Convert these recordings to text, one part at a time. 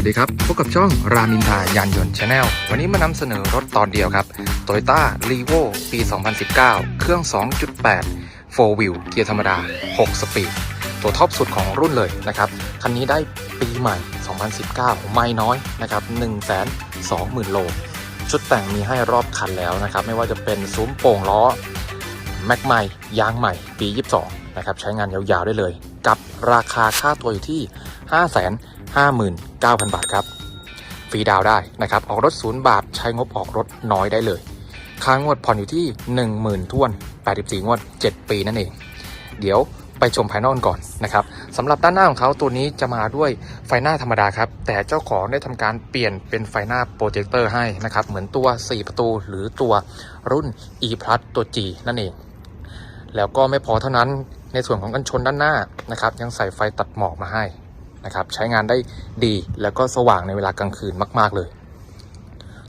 ัสดีครับ พบกับช่องรามินทายานยนต์ชาแนลวันนี้มานำเสนอรถตอนเดียวครับ Toyota r e v o ปี 2019 เครื่อง 2.8 4 wheel เกียร์ธรรมดา 6 สปีด ตัวท็อปสุดของรุ่นเลยนะครับ คันนี้ได้ปีใหม่ 2019 ไม่น้อยนะครับ 120,000 โล ชุดแต่งมีให้รอบคันแล้วนะครับ ไม่ว่าจะเป็นซุ้มโป่งล้อ แม็กใหม่ ยางใหม่ ปี 22 นะครับ ใช้งานยาวๆได้เลย กับราคาค่าตัวอยู่ที่ 5 0 0 0 0 59,000 บาทครับ ฟรีดาวได้นะครับ ออกรถศูนย์บาท ใช้งบออกรถน้อยได้เลยค่างงวดผ่อนอยู่ที่ 10,000ท้วน 84 งวด 7 ปีนั่นเอง เดี๋ยวไปชมภายนอกก่อนนะครับสำหรับด้านหน้าของเขาตัวนี้จะมาด้วยไฟหน้าธรรมดาครับ แต่เจ้าของได้ทำการเปลี่ยนเป็นไฟหน้าโปรเจคเตอร์ให้นะครับ เหมือนตัว 4 ประตูหรือตัวรุ่น e plus ตัว G นั่นเอง แล้วก็ไม่พอเท่านั้นในส่วนของกันชนด้านหน้านะครับ ยังใส่ไฟตัดหมอกมาให้ นะครับใช้งานได้ดีแล้วก็สว่างในเวลากลางคืนมาก ๆ เลย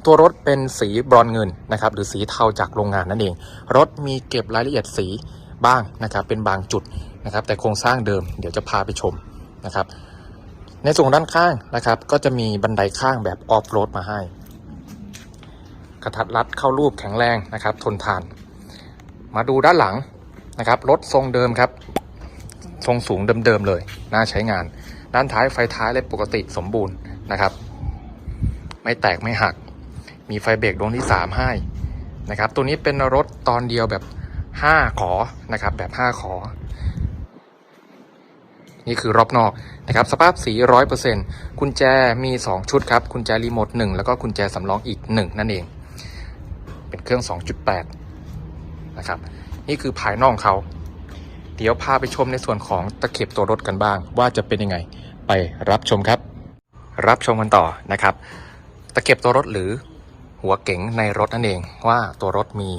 ตัวรถเป็นสีบรอนเงินนะครับหรือสีเทาจากโรงงานนั่นเอง รถมีเก็บรายละเอียดสีบ้างนะครับเป็นบางจุดนะครับแต่โครงสร้างเดิมเดี๋ยวจะพาไปชมนะครับในส่วนด้านข้างนะครับ ก็จะมีบันไดข้างแบบออฟโรดมาให้ กระทัดรัดเข้ารูปแข็งแรงนะครับ ทนทาน มาดูด้านหลังนะครับรถทรงเดิมครับ ทรงสูงเดิมๆเลย น่าใช้งาน ด้านท้ายไฟท้ายเลยปกติสมบูรณ์นะครับ ไม่แตกไม่หัก มีไฟเบรกดวงที่ 3 ให้นะครับ ตัวนี้เป็นรถตอนเดียวแบบ 5 ขอนะครับ แบบ 5 ขอ นี่คือรอบนอกนะครับ สภาพสี100%กุญแจมี 2 ชุดครับ กุญแจรีโมท1 แล้วก็กุญแจสำรองอีก 1 นั่นเอง เป็นเครื่อง 2.8 นะครับ นี่คือภายนอกเขาเดี๋ยวพาไปชมในส่วนของตะเข็บตัวรถกันบ้าง ว่าจะเป็นยังไง ไปรับชมครับ รับชมกันต่อนะครับ ตะเข็บตัวรถหรือหัวเก๋งในรถนั่นเอง ว่าตัวรถมี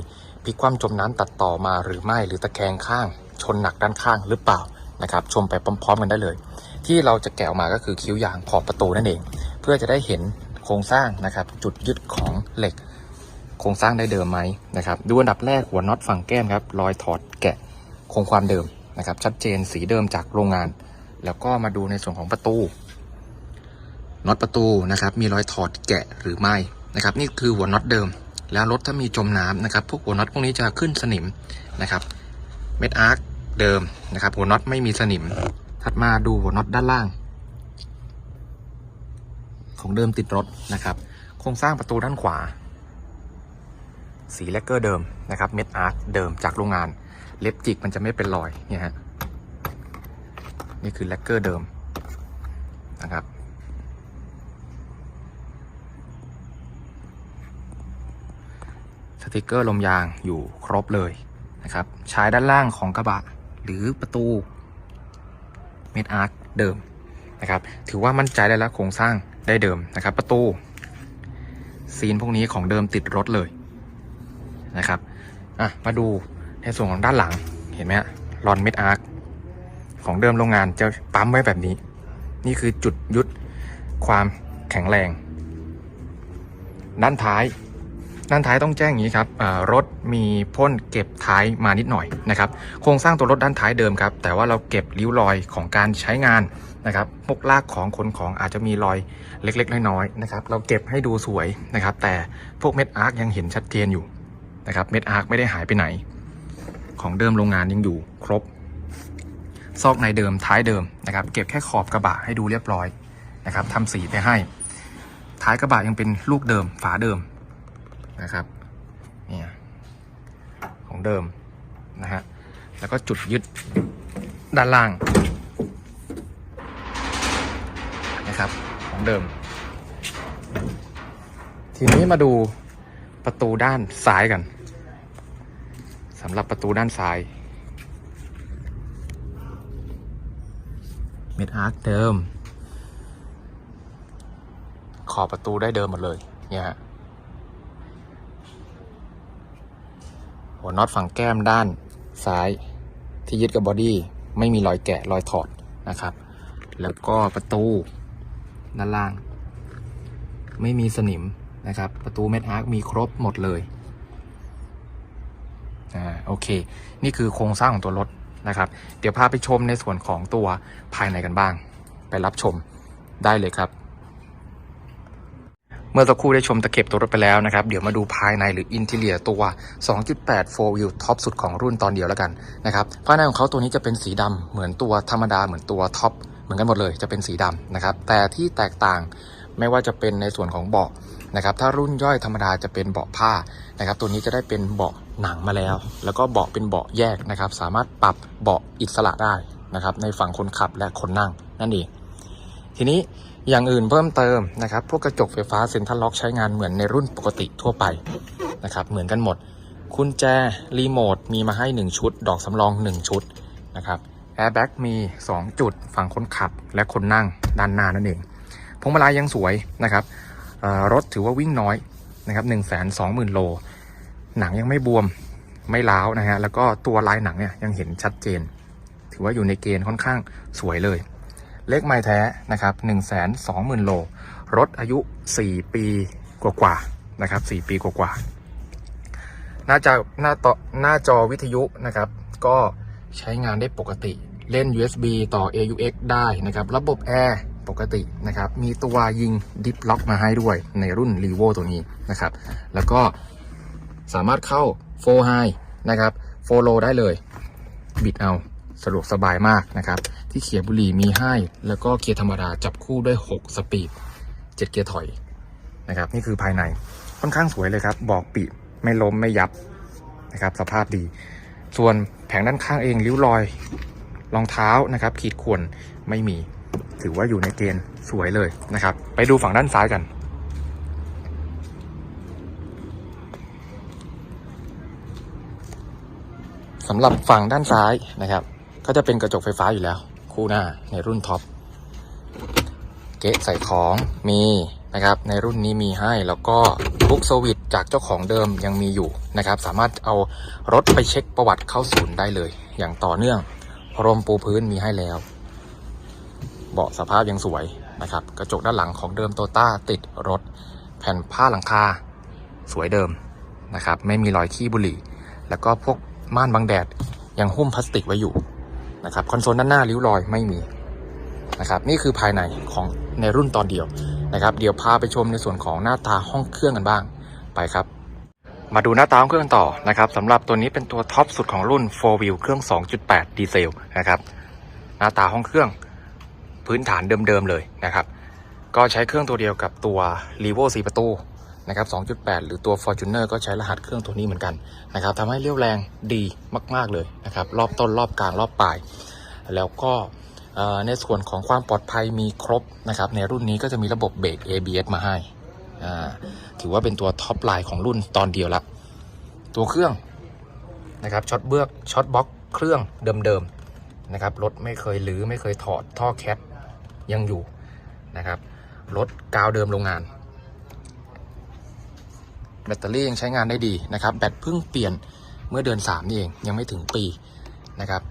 พลิกคว่ำจมน้ำตัดต่อมาหรือไม่หรือตะแคงข้าง ชนหนักด้านข้างหรือเปล่านะครับ ชมไปพร้อมๆกันได้เลย ที่เราจะแกะออกมาก็คือคิ้วยางขอบประตูนั่นเอง เพื่อจะได้เห็นโครงสร้างนะครับ จุดยึดของเหล็ก โครงสร้างได้เดิมไหมนะครับ ดูอันดับแรกหัวน็อตฝั่งแก้มครับรอยถอดแกะคงความเดิมนะครับ ชัดเจนสีเดิมจากโรงงาน แล้วก็มาดูในส่วนของประตูน็อตประตูนะครับมีรอยถอดแกะหรือไม่นะครับนี่คือหัวน็อตเดิม แล้วรถถ้ามีจมน้ำนะครับพวกหัวน็อตพวกนี้จะขึ้นสนิมนะครับเม็ดอาร์คเดิมนะครับหัวน็อตไม่มีสนิม ถัดมาดูหัวน็อตด้านล่าง ของเดิมติดรถนะครับ โครงสร้างประตูด้านขวา สีแลกเกอร์เดิมนะครับเม็ดอาร์คเดิมจากโรงงาน เล็บจิกมันจะไม่เป็นรอยเนี่ยฮะ นี่คือแลกเกอร์เดิมนะครับสติกเกอร์ลมยางอยู่ครบเลยนะครับ ใช้ด้านล่างของกระบะหรือประตูเม็ดอาร์คเดิมนะครับ ถือว่ามั่นใจได้แล้วโครงสร้างได้เดิมนะครับ ประตู ซีนพวกนี้ของเดิมติดรถเลยนะครับอะมาดูในส่วนของด้านหลังเห็นไหมฮะรอนเม็ดอาร์ค ของเดิมโรงงานจะปั๊มไว้แบบนี้ นี่คือจุดยุดความแข็งแรงด้านท้ายด้านท้ายต้องแจ้งอย่างนี้ครับรถมีพ่นเก็บท้ายมานิดหน่อยนะครับ โครงสร้างตัวรถด้านท้ายเดิมครับ แต่ว่าเราเก็บริ้วรอยของการใช้งานนะครับพวกลากของขนของอาจจะมีรอยเล็กๆ น้อยๆนะครับ เราเก็บให้ดูสวยนะครับ แต่พวกเม็ดอาร์คยังเห็นชัดเจนอยู่นะครับ เม็ดอาร์คไม่ได้หายไปไหน ของเดิมโรงงานยังอยู่ครบ ซอกในเดิมท้ายเดิมนะครับ เก็บแค่ขอบกระบะให้ดูเรียบร้อยนะครับทำสีไปให้ ท้ายกระบะยังเป็นลูกเดิมฝาเดิมนะครับเนี่ยของเดิมนะฮะแล้วก็จุดยึดด้านล่างนะครับของเดิม ทีนี้มาดูประตูด้านซ้ายกันสำหรับประตูด้านซ้าย เม็ดอาร์คเดิม ขอบประตูได้เดิมหมดเลย เนี่ยฮะ หัวน็อตฝั่งแก้มด้านซ้ายที่ยึดกับบอดี้ไม่มีรอยแกะรอยถอดนะครับ แล้วก็ประตูด้านล่าง ไม่มีสนิมนะครับ ประตูเม็ดอาร์คมีครบหมดเลยอ่าโอเค นี่คือโครงสร้างของตัวรถ นะครับ เดี๋ยวพาไปชมในส่วนของตัวภายในกันบ้าง ไปรับชมได้เลยครับ เมื่อสักครู่ได้ชมตะเข็บตัวรถไปแล้วนะครับ เดี๋ยวมาดูภายในหรืออินทีเลียตัว 2.8 4 wheel ท็อปสุดของรุ่นตอนเดียวแล้วกันนะครับ ภายในของเขาตัวนี้จะเป็นสีดำเหมือนตัวธรรมดาเหมือนตัวท็อปเหมือนกันหมดเลยจะเป็นสีดำนะครับ แต่ที่แตกต่างไม่ว่าจะเป็นในส่วนของเบาะนะครับ ถ้ารุ่นย่อยธรรมดาจะเป็นเบาะผ้า นะครับตัวนี้จะได้เป็นเบาะหนังมาแล้ว แล้วก็เบาะเป็นเบาะแยกนะครับ สามารถปรับเบาะอิสระได้นะครับในฝั่งคนขับและคนนั่งนั่นเองทีนี้อย่างอื่นเพิ่มเติมนะครับพวกกระจกไฟฟ้าเซ็นทรัลล็อกใช้งานเหมือนในรุ่นปกติทั่วไปนะครับเหมือนกันหมดคุณแจรีโมทมีมาให้ 1 ชุด ดอกสำรอง 1 ชุดนะครับแอร์แบ็กมี 2 จุดฝั่งคนขับและคนนั่งด้านหน้านั่นเองพวงมาลัยยังสวยนะครับรถถือว่าวิ่งน้อย นะครับ1 2 0 0 0 0โล หนังยังไม่บวมไม่ล้าวนะฮะแล้วก็ตัวลายหนังเนี่ยยังเห็นชัดเจน ถือว่าอยู่ในเกณฑ์ค่อนข้างสวยเลย เลขไม้แท้นะครับ1 2 0 0 0 0โล รถอายุ4ปีกว่าๆนะครับ4ปีกว่าๆหน้าจอหน้าต่อหน้าจอวิทยุนะครับ ก็ใช้งานได้ปกติเล่น USB ต่อ AUX ได้นะครับ ระบบแอร์ ปกตินะครับ มีตัวยิงดิฟล็อกมาให้ด้วยในรุ่น r e v o ตัวนี้นะครับ แล้วก็สามารถเข้า4 High นะครับ4 Low ได้เลย บิดเอาสะดวกสบายมากนะครับ ที่เขียบุหรี่มีให้ แล้วก็เกียร์ธรรมดาจับคู่ด้วย 6 สปีด 7 เกียร์ถอยนะครับ นี่คือภายในค่อนข้างสวยเลยครับ บอกปีไม่ล้มไม่ยับนะครับ สภาพดี ส่วนแผงด้านข้างเองริ้วรอยรองเท้านะครับ ขีดข่วนไม่มี ถือว่าอยู่ในเกณฑ์สวยเลยนะครับ ไปดูฝั่งด้านซ้ายกันสำหรับฝั่งด้านซ้ายนะครับ ก็จะเป็นกระจกไฟฟ้าอยู่แล้ว คู่หน้าในรุ่นท็อปเกะใส่ของมีนะครับ ในรุ่นนี้มีให้แล้วก็บุ๊กสวิตจากเจ้าของเดิมยังมีอยู่นะครับ สามารถเอารถไปเช็คประวัติเข้าศูนย์ได้เลย อย่างต่อเนื่องพรมปูพื้นมีให้แล้ว เบาะสภาพยังสวยนะครับ กระจกด้านหลังของเดิมโตต้าติดรถ แผ่นผ้าหลังคาสวยเดิมนะครับ ไม่มีรอยขี้บุหรี่ แล้วก็พวกม่านบังแดดยังหุ้มพลาสติกไว้อยู่นะครับคอนโซลด้านหน้าริ้วรอยไม่มีนะครับนี่คือภายในของในรุ่นตอนเดียวนะครับเดี๋ยวพาไปชมในส่วนของหน้าตาห้องเครื่องกันบ้างไปครับ มาดูหน้าตาห้องเครื่องต่อนะครับสำหรับตัวนี้เป็นตัวท็อปสุดของรุ่น 4 wheel เครื่อง 2.8 ดีเซลนะครับหน้าตาห้องเครื่อง พื้นฐานเดิมๆเลยนะครับ ก็ใช้เครื่องตัวเดียวกับตัว r e v o 4 ประตูนะครับ 2.8 หรือตัว Fortuner ก็ใช้รหัสเครื่องตัวนี้เหมือนกันนะครับทำให้เรียวแรงดีมากๆเลยนะครับ รอบต้นรอบกลางรอบปลาย แล้วก็ในส่วนของความปลอดภัยมีครบนะครับ ในรุ่นนี้ก็จะมีระบบเบรก ABS มาให้ ถือว่าเป็นตัวท็อปไลน์ของรุ่นตอนเดียวละ ตัวเครื่องนะครับช็อตเบือกช็อตบล็อกเครื่องเดิมๆนะครับรถไม่เคยหรือไม่เคยถอดท่อแคท ยังอยู่นะครับรถกาวเดิมโรงงาน แบตเตอรี่ยังใช้งานได้ดีนะครับแบตเพิ่งเปลี่ยนเมื่อเดือน3นี่เองยังไม่ถึงปีนะครับ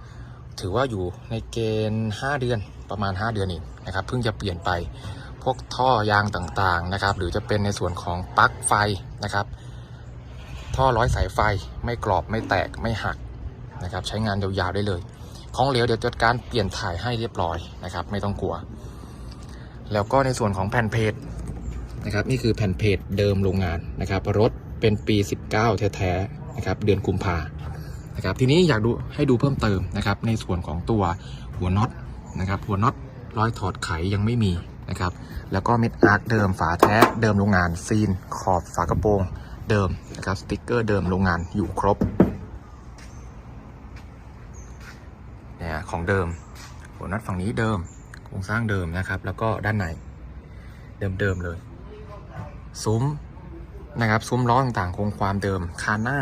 ถือว่าอยู่ในเกณฑ์ 5 เดือนประมาณ 5 เดือนเองนะครับเพิ่งจะเปลี่ยนไปพวกท่อยางต่างๆนะครับหรือจะเป็นในส่วนของปลั๊กไฟนะครับ ท่อร้อยสายไฟไม่กรอบไม่แตกไม่หักนะครับใช้งานยาวๆได้เลย ของเหลวเดี๋ยวจัดการเปลี่ยนถ่ายให้เรียบร้อยนะครับ ไม่ต้องกลัว แล้วก็ในส่วนของแผ่นเพจนะครับนี่คือแผ่นเพจเดิมโรงงานนะครับรถเป็นปี 19 แท้ๆนะครับเดือนกุมภานะครับทีนี้อยากดูให้ดูเพิ่มเติมนะครับในส่วนของตัวหัวน็อตนะครับหัวน็อตรอยถอดไขยังไม่มีนะครับแล้วก็เม็ดอาร์คเดิมฝาแท้เดิมโรงงานซีนขอบฝากระโปรงเดิมนะครับสติกเกอร์เดิมโรงงานอยู่ครบเนี่ย ของเดิมหัวน็อตฝั่งนี้เดิมโครงสร้างเดิมนะครับ แล้วก็ด้านในเดิมๆเลยซุ้มนะครับซุ้มล้อต่างๆคงความเดิมคานหน้า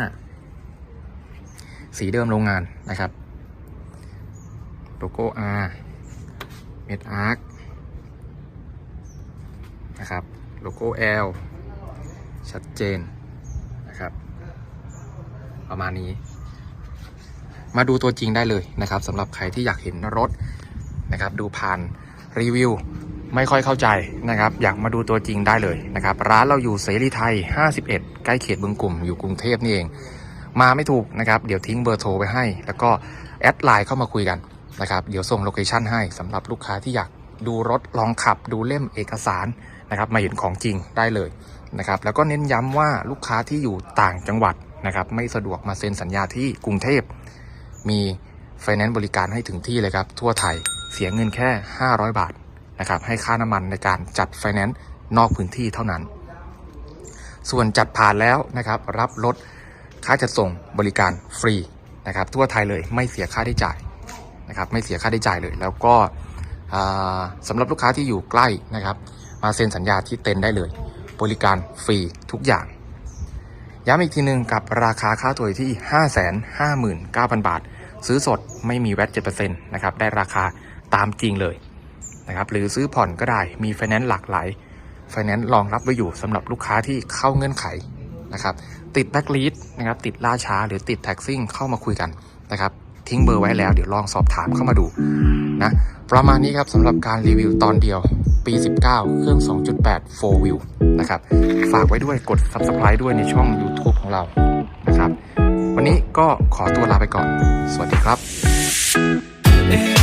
สีเดิมโรงงานนะครับโลโก้ R เม็ดอาร์คนะครับโลโก้ L ชัดเจนนะครับ ประมาณนี้ มาดูตัวจริงได้เลยนะครับสำหรับใครที่อยากเห็นรถนะครับดูผ่านรีวิวไม่ค่อยเข้าใจนะครับ อยากมาดูตัวจริงได้เลยนะครับ ร้านเราอยู่เสรีไทย 51 ใกล้เขตบึงกลุ่มอยู่กรุงเทพนี่เอง มาไม่ถูกนะครับ เดี๋ยวทิ้งเบอร์โทรไปให้ แล้วก็แอดไลน์เข้ามาคุยกันนะครับ เดี๋ยวส่งโลเคชั่นให้สำหรับลูกค้าที่อยากดูรถลองขับ ดูเล่มเอกสารนะครับ มาเห็นของจริงได้เลยนะครับ แล้วก็เน้นย้ำว่าลูกค้าที่อยู่ต่างจังหวัดนะครับ ไม่สะดวกมาเซ็นสัญญาที่กรุงเทพ มีไฟแนนซ์บริการให้ถึงที่เลยครับ ทั่วไทยเสียเงินแค่ 500 บาทนะครับให้ค่าน้ำมันในการจัดไฟแนนซ์นอกพื้นที่เท่านั้น ส่วนจัดผ่านแล้วนะครับรับรถค่าจัดส่งบริการฟรีนะครับทั่วไทยเลยไม่เสียค่าได้จ่ายนะครับไม่เสียค่าได้จ่ายเลย แล้วก็อ่าสำหรับลูกค้าที่อยู่ใกล้นะครับ มาเซ็นสัญญาที่เต็นได้เลย บริการฟรีทุกอย่าง ย้ำอีกทีหนึ่งกับราคาค่าตัวที่ 559,000 บาท ซื้อสดไม่มีแวต7%นะครับ ได้ราคาตามจริงเลยนะครับ หรือซื้อผ่อนก็ได้ มีไฟแนนซ์หลากหลาย ไฟแนนซ์รองรับไว้อยู่สำหรับลูกค้าที่เข้าเงื่อนไขนะครับ ติดแบ็กลีดนะครับ ติดล่าช้าหรือติดแท็กซิ่งเข้ามาคุยกันนะครับทิ้งเบอร์ไว้แล้วเดี๋ยวลองสอบถามเข้ามาดูนะประมาณนี้ครับสำหรับการรีวิวตอนเดียว ปี 19 เครื่อง 2.8 4 wheel นะครับ ฝากไว้ด้วยกด subscribe ด้วยในช่อง YouTube ของเรานะครับ วันนี้ก็ขอตัวลาไปก่อน สวัสดีครับ